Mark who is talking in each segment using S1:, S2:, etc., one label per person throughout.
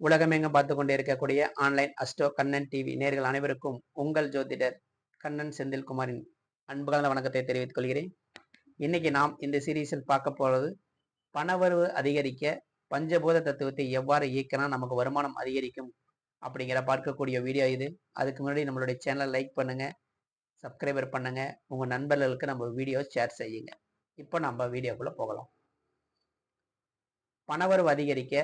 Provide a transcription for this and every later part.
S1: உலகமெங்கும் பார்த்து கொண்டே இருக்கக்கூடிய ஆன்லைன் அஸ்டோ கண்ணன் டிவி நேர்கள் அனைவருக்கும் உங்கள் ஜோதிடர் கண்ணன் செந்தில்குமாரின் அன்புகள வணக்கத்தை தெரிவித்துக் கொள்கிறேன். இன்னைக்கு நாம் இந்த சீரீஸில் பார்க்க போவது பணவரவு அதிகரிக்க பஞ்சபூத தத்துவத்தை எவ்வாறு இயக்கினா நமக்கு வருமானம் அதிகரிக்கும் அப்படிங்கிற பார்க்கக்கூடிய வீடியோ இது. அதுக்கு முன்னாடி நம்மளுடைய சேனலை லைக் பண்ணுங்க சப்ஸ்கிரைபர் பண்ணுங்க உங்க நண்பர்களுக்கு நம்ம வீடியோ ஷேர் செய்யுங்க. இப்போ நம்ம வீடியோக்குள்ள போகலாம். பணவரவு அதிகரிக்க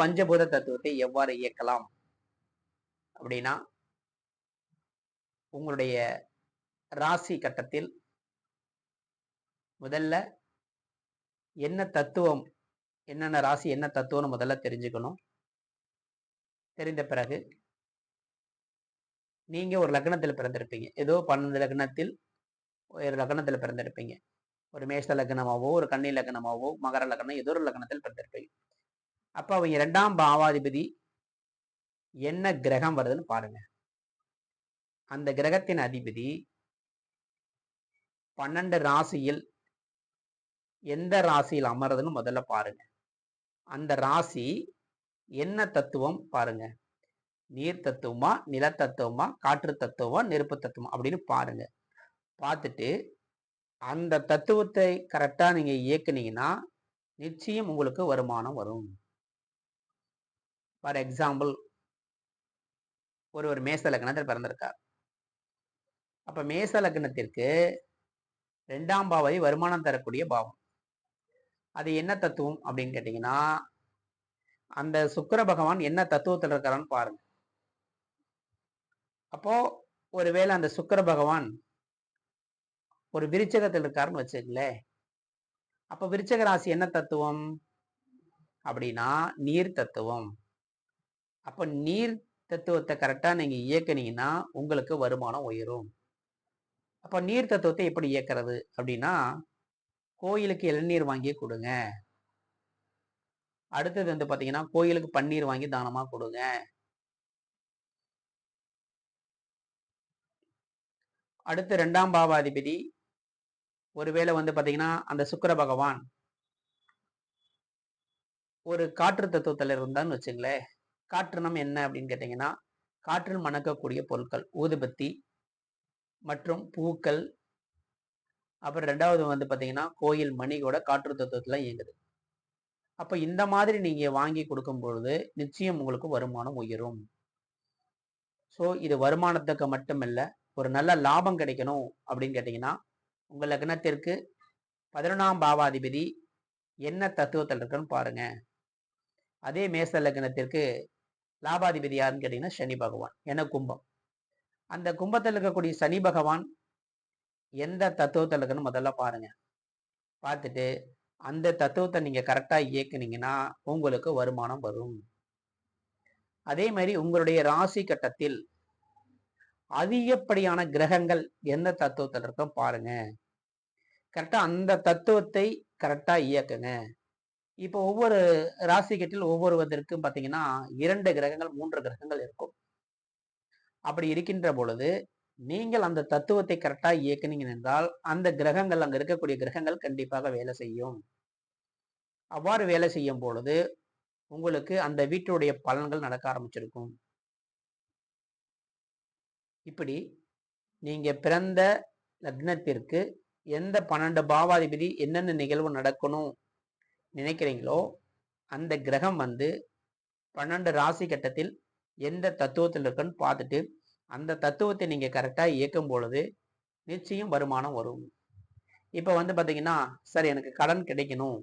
S1: பஞ்சபூத தத்துவத்தை எவ்வாறு இயக்கலாம்? அப்படின்னா உங்களுடைய ராசி கட்டத்தில் முதல்ல என்ன தத்துவம் என்னென்ன ராசி என்ன தத்துவம்னு முதல்ல தெரிஞ்சுக்கணும். தெரிந்த பிறகு நீங்க ஒரு லக்னத்தில் பிறந்திருப்பீங்க. ஏதோ பன்னெண்டு லக்னத்தில் ஒரு லக்னத்தில் பிறந்திருப்பீங்க. ஒரு மேஷ லக்னமாவோ ஒரு கன்னி லக்னமாவோ மகர லக்னம் ஏதோ ஒரு லக்னத்தில் பிறந்திருப்பீங்க. அப்ப அவங்க இரண்டாம் பாவாதிபதி என்ன கிரகம் வருதுன்னு பாருங்க. அந்த கிரகத்தின் அதிபதி பன்னெண்டு ராசியில் எந்த ராசியில் அமருதுன்னு முதல்ல பாருங்க. அந்த ராசி என்ன தத்துவம் பாருங்க. நீர் தத்துவமா நில தத்துவமா காற்று தத்துவமா நெருப்பு தத்துவமா அப்படின்னு பாருங்க. பார்த்துட்டு அந்த தத்துவத்தை கரெக்டாக நீங்கள் இயக்குனீங்கன்னா நிச்சயம் உங்களுக்கு வருமானம் வரும். ஃபார் எக்ஸாம்பிள் ஒரு ஒரு மேச லக்னத்தில் பிறந்திருக்கார். அப்போ மேச லக்னத்திற்கு ரெண்டாம் பாவதி வருமானம் தரக்கூடிய பாவம். அது என்ன தத்துவம் அப்படின்னு கேட்டிங்கன்னா அந்த சுக்கர பகவான் என்ன தத்துவத்தில் இருக்கிறான்னு பாருங்க. அப்போ ஒருவேளை அந்த சுக்கர பகவான் ஒரு விருச்சகத்தில் இருக்காருன்னு வச்சுக்கங்களேன். அப்போ விருச்சக ராசி என்ன தத்துவம்? அப்படின்னா நீர் தத்துவம். அப்போ நீர் தத்துவத்தை கரெக்டாக நீங்கள் இயக்குனீங்கன்னா உங்களுக்கு வருமானம் உயரும். அப்போ நீர் தத்துவத்தை எப்படி இயக்கிறது அப்படின்னா கோயிலுக்கு இளநீர் வாங்கி கொடுங்க. அடுத்தது வந்து பார்த்தீங்கன்னா கோயிலுக்கு பன்னீர் வாங்கி தானமாக கொடுங்க. அடுத்து ரெண்டாம் பாவாதிபதி ஒருவேளை வந்து பார்த்தீங்கன்னா அந்த சுக்கர பகவான் ஒரு காற்று தத்துவத்தில் இருந்தான்னு வச்சுங்களேன். காற்றுனம் என்ன அப்படின்னு கேட்டிங்கன்னா காற்றில் மணக்கக்கூடிய பொருட்கள் ஊதுபத்தி மற்றும் பூக்கள். அப்புறம் ரெண்டாவது வந்து பார்த்தீங்கன்னா கோயில் மணி கூட காற்று தத்துவத்தில் இயங்குது. அப்போ இந்த மாதிரி நீங்கள் வாங்கி கொடுக்கும் பொழுது நிச்சயம் உங்களுக்கு வருமானம் உயரும். ஸோ இது வருமானத்துக்கு மட்டுமில்ல ஒரு நல்ல லாபம் கிடைக்கணும் அப்படின்னு கேட்டிங்கன்னா உங்கள் லக்னத்திற்கு பதினொன்றாம் பாவாதிபதி என்ன தத்துவத்தில் இருக்குன்னு பாருங்க. அதே மேச லக்னத்திற்கு லாபாதிபதி யாருன்னு கேட்டீங்கன்னா சனி பகவான் என கும்பம். அந்த கும்பத்தில் இருக்கக்கூடிய சனி பகவான் எந்த தத்துவத்தில் இருக்குன்னு முதல்ல பாருங்க. பார்த்துட்டு அந்த தத்துவத்தை நீங்கள் கரெக்டாக இயக்குனீங்கன்னா உங்களுக்கு வருமானம் வரும். அதே மாதிரி உங்களுடைய ராசி கட்டத்தில் அதிகப்படியான கிரகங்கள் எந்த தத்துவத்தில் இருக்கும் பாருங்க. கரெக்டாக அந்த தத்துவத்தை கரெக்டாக இயக்குங்க. இப்போ ஒவ்வொரு ராசிக்கட்டில் ஒவ்வொருவதற்கும் பார்த்தீங்கன்னா இரண்டு கிரகங்கள் மூன்று கிரகங்கள் இருக்கும். அப்படி இருக்கின்ற பொழுது நீங்கள் அந்த தத்துவத்தை கரெக்டாக இயக்குனீங்க என்றால் அந்த கிரகங்கள் அங்கே இருக்கக்கூடிய கிரகங்கள் கண்டிப்பாக வேலை செய்யும். அவ்வாறு வேலை செய்யும் பொழுது உங்களுக்கு அந்த வீட்டுடைய பலன்கள் நடக்க ஆரம்பிச்சிருக்கும். இப்படி நீங்க பிறந்த லக்னத்திற்கு எந்த பன்னெண்டு பாவாதிபதி என்னென்ன நிகழ்வு நடக்கணும் நினைக்கிறீங்களோ? அந்த கிரகம் வந்து பன்னெண்டு ராசி கட்டத்தில் எந்த தத்துவத்தில் இருக்குன்னு பார்த்துட்டு அந்த தத்துவத்தை நீங்கள் கரெக்டாக இயக்கும் பொழுது நிச்சயம் வருமானம் வரும். இப்போ வந்து பார்த்தீங்கன்னா சார் எனக்கு கடன் கிடைக்கணும்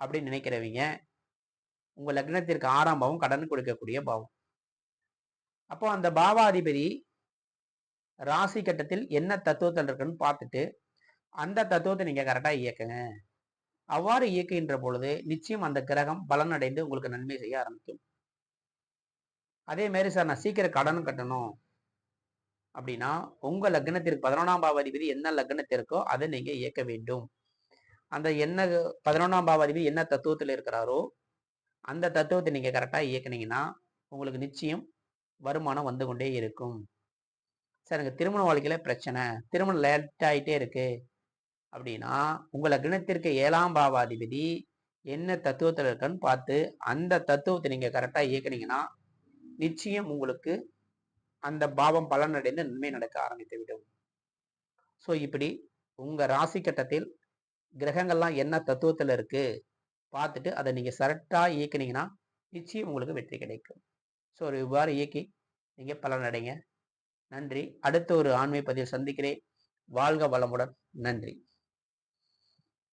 S1: அப்படின்னு நினைக்கிறவங்க உங்கள் லக்னத்திற்கு ஆறாம் பாவம் கடன் கொடுக்கக்கூடிய பாவம். அப்போ அந்த பாவாதிபதி ராசி கட்டத்தில் என்ன தத்துவத்தில் இருக்குன்னு பார்த்துட்டு அந்த தத்துவத்தை நீங்கள் கரெக்டாக இயக்குங்க. அவ்வாறு இயக்குகின்ற பொழுது நிச்சயம் அந்த கிரகம் பலனடைந்து உங்களுக்கு நன்மை செய்ய ஆரம்பிக்கும். அதே மாதிரி சார் நான் சீக்கிரம் கடன் கட்டணும். அப்படின்னா உங்க லக்னத்திற்கு பதினொன்றாம் பாவாதிபதி என்ன லக்னத்திற்கோ அதை நீங்க இயக்க வேண்டும். அந்த என்ன பதினொன்றாம் பாவாதிபதி என்ன தத்துவத்தில் இருக்கிறாரோ அந்த தத்துவத்தை நீங்க கரெக்டா இயக்குனீங்கன்னா உங்களுக்கு நிச்சயம் வருமானம் வந்து கொண்டே இருக்கும். சார் எனக்கு திருமண வாழ்க்கையில பிரச்சனை. திருமணம் லேட் ஆகிட்டே இருக்கு. அப்படின்னா உங்களை கிணத்திற்கு ஏழாம் பாவாதிபதி என்ன தத்துவத்தில் இருக்குன்னு பார்த்து அந்த தத்துவத்தை நீங்கள் கரெக்டாக இயக்குனீங்கன்னா நிச்சயம் உங்களுக்கு அந்த பாவம் பலனடைந்து நன்மை நடக்க ஆரம்பித்து விடும். ஸோ இப்படி உங்கள் ராசி கட்டத்தில் கிரகங்கள்லாம் என்ன தத்துவத்தில் இருக்குது பார்த்துட்டு அதை நீங்கள் கரெக்டாக இயக்குனீங்கன்னா நிச்சயம் உங்களுக்கு வெற்றி கிடைக்கும். ஸோ ஒரு இவ்வாறு இயக்கி நீங்கள் பலனடைங்க. நன்றி. அடுத்த ஒரு ஆண்மை பதிவில் சந்திக்கிறேன். வாழ்க வளமுடன். நன்றி.